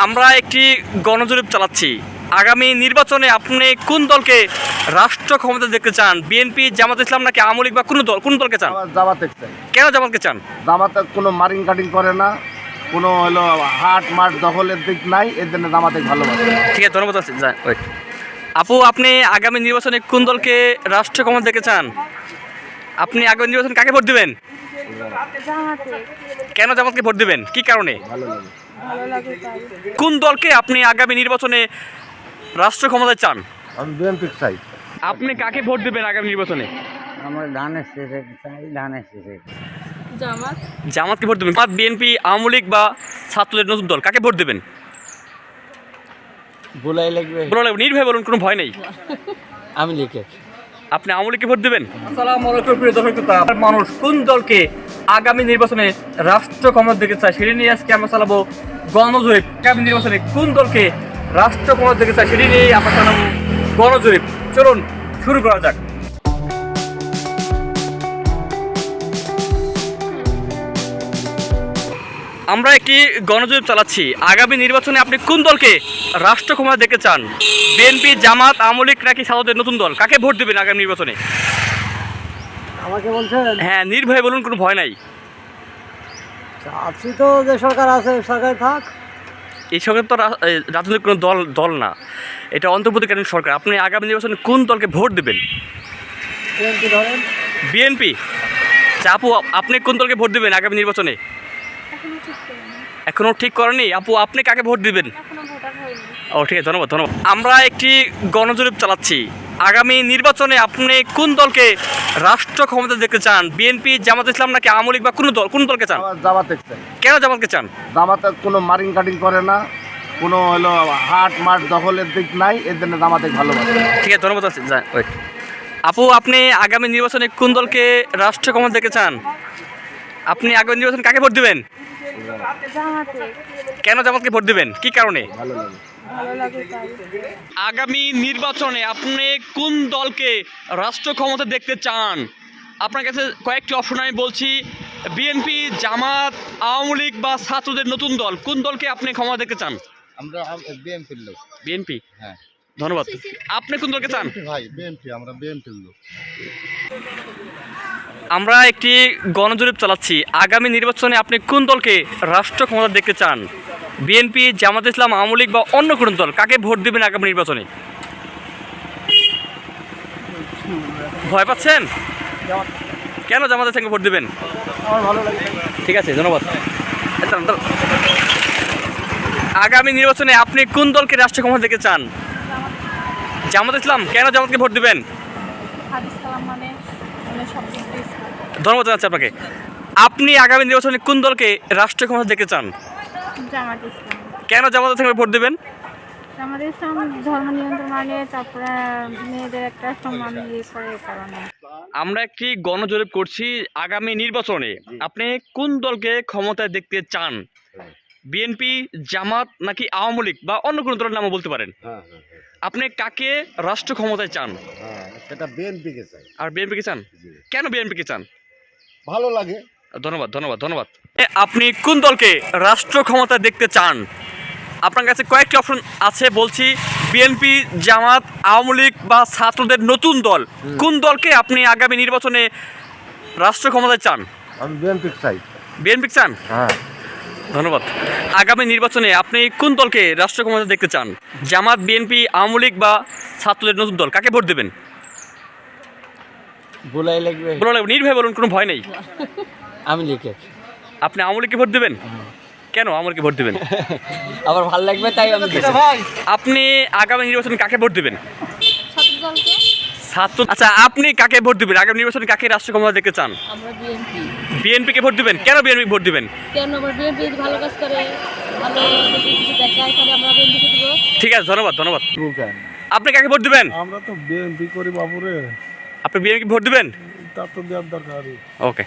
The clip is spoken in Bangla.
আমরা একটি গণজরিপ চালাচ্ছি। আগামী নির্বাচনে আপনি কোন দলকে রাষ্ট্র ক্ষমতা দেখতে চান? বিএনপি জামাত ইসলাম নাকি আওয়ামী লীগ বা কোন দল কোন দলকে চান? জামাতে চাই। কেন জামাতকে চান? জামাতে কোনো মারিং কাটিং করে না। কোনো হলো হাট মাঠ দখলের দিক নাই এর জন্য জামাতে ভালোবাসে। ঠিক আছে ধন্যবাদ আছে। যা- wait. আপু আপনি আগামী নির্বাচনে কোন দলকে রাষ্ট্র ক্ষমতা দেখতে চান? আপনি আগামী নির্বাচনে কাকে ভোট দিবেন? কেন জামাতকে ভোট দিবেন? কি কারণে? ভালো লাগে। কোন দলকে আপনি আগামী নির্বাচনে রাষ্ট্র ক্ষমতায় চান? আমি বিএনপি চাই। আপনি কাকে ভোট দিবেন আগামী নির্বাচনে? আমার ধানের শেষে চাই ধানের শেষে। জামাত? জামাতকে ভোট দেবেন। জামাত বিএনপি আওয়ামী লীগ বা ছাত্রদের নতুন দল কাকে ভোট দেবেন? বুলাই লাগবে। বলুন নির্ভয় বলুন কোনো ভয় নেই। আমি লিখে। আপনি আওয়ামী লীগকে ভোট দেবেন? আসসালামু আলাইকুম প্রিয় দর্শক। মানুষ কোন দলকে আগামী নির্বাচনে রাষ্ট্র ক্ষমতা দেখতে চায় সেটি নিয়ে আজকে আমরা চালাবো গণজরিপ। আগামী নির্বাচনে কোন দলকে রাষ্ট্র ক্ষমতা দেখতে চায় সেটি নিয়ে আমরা চালাবো গণজরিপ। চলুন শুরু করা যাক। আমরা একটি গণজরিপ চালাচ্ছি। আগামী নির্বাচনে আপনি কোন দলকে রাষ্ট্র ক্ষমতা দেখতে চান? বিএনপি জামাত আওয়ামী লীগ নাকি সাদতের নতুন দল? কাকে ভোট দেবেন আগামী নির্বাচনে? আমাকে বলছেন? হ্যাঁ নির্ভয়ে বলুন কোনো ভয় নাই। আছি তো যে সরকার আছে সরকার থাক। এই সরকার তো রাজনৈতিক কোনো দল দল না। এটা অন্তর্বর্তীকালীন সরকার। আপনি আগামী নির্বাচনে কোন দলকে ভোট দেবেন? বিএনপি ধরেন। বিএনপি। আপু আপনি কোন দলকে ভোট দেবেন আগামী নির্বাচনে? এখনও ঠিক করিনি। এখনও ঠিক করেনি? আপু আপনি কাকে ভোট দিবেন? এখনও ভোটার হয়নি। ও ঠিক আছে ধন্যবাদ ধন্যবাদ। আমরা একটি গণজরিপ চালাচ্ছি। আগামী নির্বাচনে আপনি কোন দলকে রাষ্ট্র ক্ষমতা দেখতে চান? বিএনপি জামাত ইসলাম নাকি আওয়ামী লীগ বা কোন দল? কোন দলকে চান? জামাতে চাই। কেন জামাতকে চান? জামাতে কোনো মারিং কাটিং করে না। কোনো হলো হাট মাঠ দখলের দিক নাই এর জন্য জামাতে ভালোবাসে। ঠিক আছে ধন্যবাদ আছে। যা- wait. আপু আপনি আগামী নির্বাচনে কোন দলকে রাষ্ট্র ক্ষমতা দেখতে চান? আপনি আগামী নির্বাচনে কাকে ভোট দিবেন? কেন জামাতকে ভোট দিবেন? কি কারণে? ভালো লাগে। আগামী নির্বাচনে আপনি কোন দলকে রাষ্ট্র ক্ষমতা দেখতে চান? আপনার কাছে কয়েকটি অপশন আমি বলছি। বিএনপি জামাত আওয়ামী লীগ বা ছাত্রদের নতুন দল কোন দলকে আপনি ক্ষমতা দেখতে চান? আমরা বিএনপির লোক। বিএনপি হ্যাঁ। ধন্যবাদ। আপনি কোন দলকে চান? ভাই বিএনপি আমরা বিএনপির লোক। আমরা একটি গণজরিপ চালাচ্ছি। আগামী নির্বাচনে আপনি কোন দলকে রাষ্ট্র ক্ষমতা দেখতে চান? বিএনপি, জামাত ইসলাম, আওয়ামী লীগ বা অন্য কোনো দল, কাকে ভোট দেবেন আগামী নির্বাচনে? ভয় পাচ্ছেন? কেন জামাতের সঙ্গে ভোট দেবেন? ঠিক আছে, ধন্যবাদ। আগামী নির্বাচনে আপনি কোন দলকে রাষ্ট্র ক্ষমতা দেখতে চান? জামাত ইসলাম, কেন জামাতকে ভোট দিবেন। ধন্যবাদ জানাচ্ছি আপনাকে। আপনি আগামী নির্বাচনে কোন দলকে রাষ্ট্র ক্ষমতা দেখতে চান? জামাত ইসলাম। কেন জামাতের সঙ্গে ভোট দেবেন? জামাত ইসলাম ধর্ম নিয়ন্ত্রণ মানে তারপরে মেয়েদের একটা সম্মান ইয়ে করে কারণে। আমরা একটি গণজরিপ করছি আগামী নির্বাচনে। আপনি কোন দলকে ক্ষমতায় দেখতে চান? বিএনপি জামাত নাকি আওয়ামী লীগ বা অন্য কোনো দলের নামও বলতে পারেন? হ্যাঁ হ্যাঁ আপনি কাকে রাষ্ট্র ক্ষমতায় চান? হ্যাঁ সেটা বিএনপিকে চাই। আর বিএনপিকে চান? কেন বিএনপিকে চান? ভালো লাগে। ধন্যবাদ ধন্যবাদ ধন্যবাদ। আপনি কোন দলকে রাষ্ট্র ক্ষমতা দেখতে চান? আপনার কাছে কয়েকটি অপশন আছে বলছি বিএনপি জামাত আওয়ামী লীগ বা ছাত্রদের নতুন দল। কোন দলকে আপনি আগামী নির্বাচনে রাষ্ট্র ক্ষমতায় চান? আমি বিএনপি চাই। বিএনপি চান? হ্যাঁ। ধন্যবাদ। আগামী নির্বাচনে আপনি কোন দলকে রাষ্ট্র ক্ষমতা দেখতে চান? জামাত বিএনপি আওয়ামী লীগ বা ছাত্রদের নতুন দল? কাকে ভোট দেবেন? বুলাই লাগবে। বলুন নির্ভয় বলুন কোনো ভয় নেই। আমি লিখে। আপনি আওয়ামী লীগকে ভোট দেবেন? কেন আওয়ামী লীগকে ভোট দেবেন? আমার ভালো লাগবে তাই আমি আপনি আগামী নির্বাচনে কাকে ভোট দেবেন? ছাত্র আচ্ছা আপনি কাকে ভোট দিবেন? আগামী নির্বাচনে কাকে রাষ্ট্র ক্ষমতা দেখতে চান? বিএনপি। বিএনপিকে ভোট দিবেন? কেন বিএনপি ভোট দিবেন? কেন? আমরা বিএনপি যদি ভালো কাজ করে ভালো যদি কিছু দেখায় তাহলে আমরা বিএনপিকে দিব। ঠিক আছে ধন্যবাদ ধন্যবাদ। আপনি কাকে ভোট দিবেন? আমরা তো বিএনপি করি বাবুরে। আপনি বিএনপি ভোট দিবেন? তার তো দেওয়ার দরকার। ওকে।